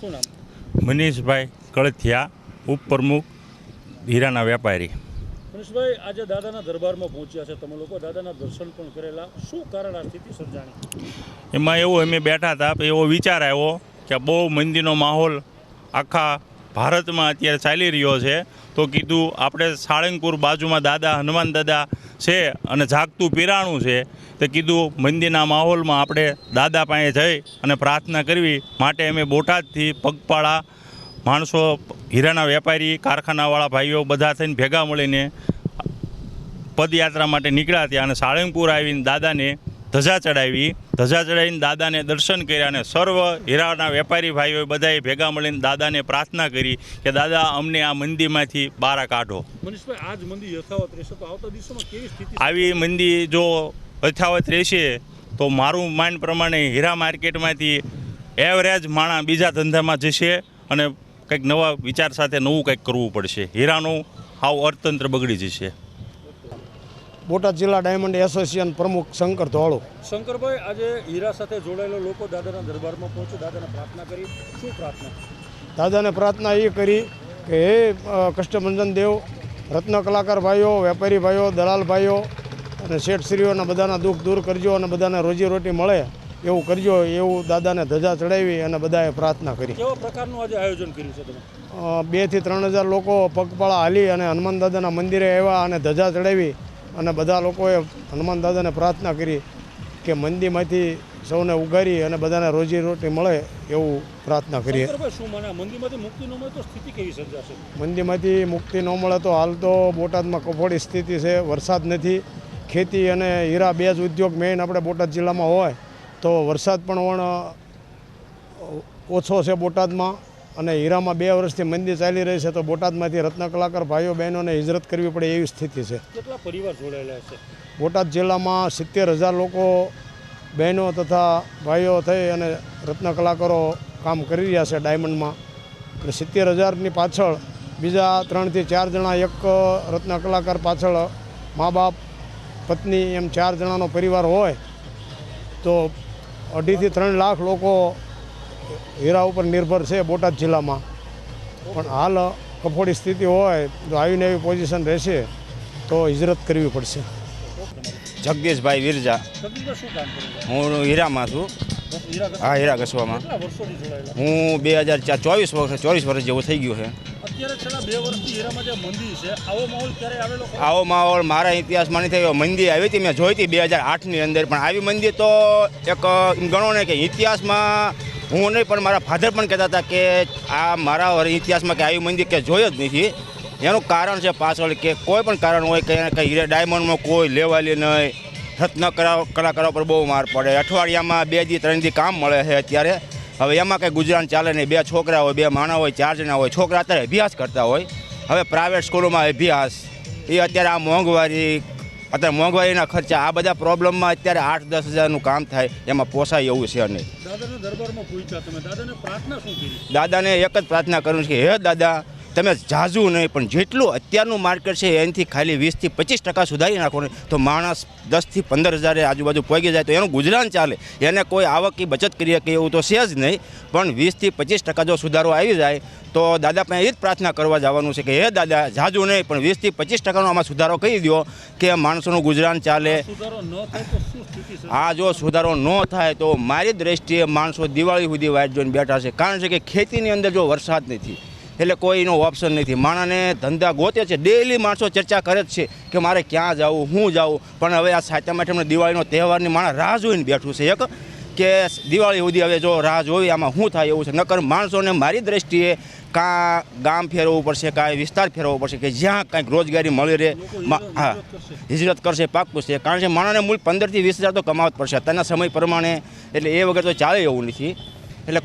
શું નામ? મનીષભાઈ કળથિયા ઉપપ્રમુખ હીરાના વેપારી. મનીષભાઈ આજે દાદાના દરબારમાં પહોંચ્યા છે. તમે લોકો દાદાના દર્શન પણ કરેલા. શું કારણ આ સ્થિતિ સર્જાણી? એમાં એવું અમે બેઠા હતા એવો વિચાર આવ્યો કે બહુ મંદીનો માહોલ આખા ભારતમાં અત્યારે ચાલી રહ્યો છે, તો કીધું આપણે સાળંગપુર બાજુમાં દાદા, હનુમાન દાદા છે અને જાગતું પીરાણું છે, તો કીધું મંદિરના માહોલમાં આપણે દાદા પાસે જઈ અને પ્રાર્થના કરવી માટે અમે બોટાદથી પગપાળા, માણસો, હીરાના વેપારી, કારખાનાવાળા ભાઈઓ બધા થઈને ભેગા મળીને પદયાત્રા માટે નીકળ્યા ત્યાં અને સાળંગપુર આવીને દાદાને ધજા ચડાવી ધજા ચડાવીને દાદાને દર્શન કર્યા અને સર્વ હીરાના વેપારી ભાઈઓ બધાએ ભેગા મળીને દાદાને પ્રાર્થના કરી કે દાદા અમને આ મંદિરમાંથી બહાર કાઢો. આવી મંદી જો યથાવત રહેશે તો મારું માઇન્ડ પ્રમાણે હીરા માર્કેટમાંથી એવરેજ માણા બીજા ધંધામાં જશે અને કંઈક નવા વિચાર સાથે નવું કંઈક કરવું પડશે. હીરાનું હાવ અર્થતંત્ર બગડી જશે. બોટાદ જિલ્લા ડાયમંડ એસોસિએશન પ્રમુખ શંકર ધોળો. શંકરભાઈ આજે હીરા સાથે જોડાયેલા લોકો દાદાના દરબારમાં પહોંચ્યો દાદાને પ્રાર્થના કરી. શું પ્રાર્થના? દાદાને પ્રાર્થના એ કરી કે હે કષ્ટભંજન દેવ રત્ન કલાકાર ભાઈઓ વેપારી ભાઈઓ દલાલ ભાઈઓ અને શેઠશ્રીઓના બધાના દુઃખ દૂર કરજો અને બધાને રોજીરોટી મળે એવું કરજો એવું દાદાને ધજા ચડાવી અને બધાએ પ્રાર્થના કરી. કેવા પ્રકારનું આજે આયોજન કર્યું છે તમે? બે બેથી ત્રણ હજાર લોકો પગપાળા હાલી અને હનુમાન દાદાના મંદિરે આવ્યા અને ધજા ચડાવી અને બધા લોકોએ હનુમાન દાદાને પ્રાર્થના કરી કે મંદિરમાંથી સૌને ઉગારી અને બધાને રોજી રોટી મળે એવું પ્રાર્થના કરીએ. મંદીમાંથી મુક્તિ ન મળે તો હાલ તો બોટાદમાં કફોડી સ્થિતિ છે વરસાદ નથી. ખેતી અને હીરા બે જ ઉદ્યોગ મેઇન આપણે બોટાદ જિલ્લામાં હોય તો વરસાદ પણ ઓછો છે બોટાદમાં. અને હીરામાં બે વર્ષથી મંદી ચાલી રહી છે તો બોટાદમાંથી રત્ન કલાકાર ભાઈઓ બહેનોને હિજરત કરવી પડે એવી સ્થિતિ છે. કેટલા પરિવાર જોડાયેલા છે? બોટાદ જિલ્લામાં સિત્તેર હજાર લોકો બહેનો તથા ભાઈઓ થઈ અને રત્ન કલાકારો કામ કરી રહ્યા છે ડાયમંડમાં. અને સિત્તેર હજારની પાછળ બીજા ત્રણથી ચાર જણા એક રત્ન કલાકાર પાછળ મા બાપ પત્ની એમ ચાર જણાનો પરિવાર હોય તો અઢીથી ત્રણ લાખ લોકો હીરા ઉપર નિર્ભર છે બોટાદ જિલ્લામાં. પણ હાલ કફોડી સ્થિતિ હોય તો આવીને એવી પોઝિશન રહેશે તો હિજરત કરવી પડશે. જગદીશભાઈ વિરજા. હું હીરામાં છું. હા હીરા ઘસવામાં કેટલા વર્ષોથી જોડાયેલા? હું બે હજાર ચાર ચોવીસ વર્ષ ચોવીસ વર્ષ જેવું થઈ ગયું છે. અત્યારે છેલ્લા બે વર્ષથી હીરામાં જે મંદિર છે આવો માહોલ ક્યારે આવેલો ખરો? આવો માહોલ મારા ઇતિહાસમાં નથી થયો. મંદિર આવી હતી મેં જોઈ હતી બે હજાર આઠની અંદર. પણ આવી મંદિર તો એક ગણો ને કે ઇતિહાસમાં હું નહીં, પણ મારા ફાધર પણ કહેતા હતા કે આ મારા ઇતિહાસમાં કે આવી મંદિર કે જોઈ જ નથી. એનું કારણ છે પાછળ કે કોઈ પણ કારણ હોય કે એને કંઈ હીરે ડાયમંડમાં કોઈ લેવાલી નહીં. રત્ન કલા કલાકારો પર બહુ માર પડે. અઠવાડિયામાં બે દી, ત્રણ દી કામ મળે છે અત્યારે. હવે એમાં કંઈ ગુજરાન ચાલે નહીં. બે છોકરા હોય, બે માણા હોય, ચાર જણા હોય. છોકરા અત્યારે અભ્યાસ કરતા હોય. હવે પ્રાઇવેટ સ્કૂલોમાં અભ્યાસ. એ અત્યારે આ મોંઘવારી અત્યારે મોંઘવારીના ખર્ચા આ બધા પ્રોબ્લેમમાં અત્યારે આઠ દસ હજારનું કામ થાય એમાં પોસાય એવું છે નહીં. દાદાના એક જ પ્રાર્થના કરું છું કે હે દાદા તમે જાજુ નહીં પણ જેટલું અત્યારનું માર્કેટ છે એનાથી ખાલી વીસથી પચીસ ટકા સુધારી નાખો ને તો માણસ દસથી પંદર હજારે આજુબાજુ પહોંચી જાય તો એનું ગુજરાન ચાલે. એને કોઈ આવકની બચત કરી શકે એવું તો છે જ નહીં. પણ વીસથી પચીસ ટકા જો સુધારો આવી જાય તો દાદા પાસે એ જ પ્રાર્થના કરવા જવાનું છે કે હે દાદા જાજુ નહીં પણ વીસથી પચીસ ટકાનો આમાં સુધારો કરી દો કે માણસોનું ગુજરાન ચાલે. આ જો સુધારો ન થાય તો મારી દ્રષ્ટિએ માણસો દિવાળી સુધી વાટ જોઈને બેઠા છે. કારણ છે કે ખેતીની અંદર જો વરસાદ નથી એટલે કોઈનો ઓપ્શન નથી. માણસને ધંધા ગોતે છે. ડેલી માણસો ચર્ચા કરે જ છે કે મારે ક્યાં જવું હું જાઉં પણ હવે આ સાતમ આઠમને દિવાળીનો તહેવારની માણસ રાહ જોઈને બેઠું છે. એક કે દિવાળી સુધી હવે જો રાહ જોઈ આમાં શું થાય એવું છે? નકર માણસોને મારી દ્રષ્ટિએ કાં ગામ ફેરવવું પડશે કાંઈ વિસ્તાર ફેરવવો પડશે કે જ્યાં કાંઈક રોજગારી મળી રહે. હા. હિજરત કરશે. પાકું છે. કારણ કે માણસને મૂળ પંદરથી વીસ હજાર તો કમાવત પડશે. અત્યારના સમય પ્રમાણે એટલે એ વગર તો ચાલે એવું નથી. એટલે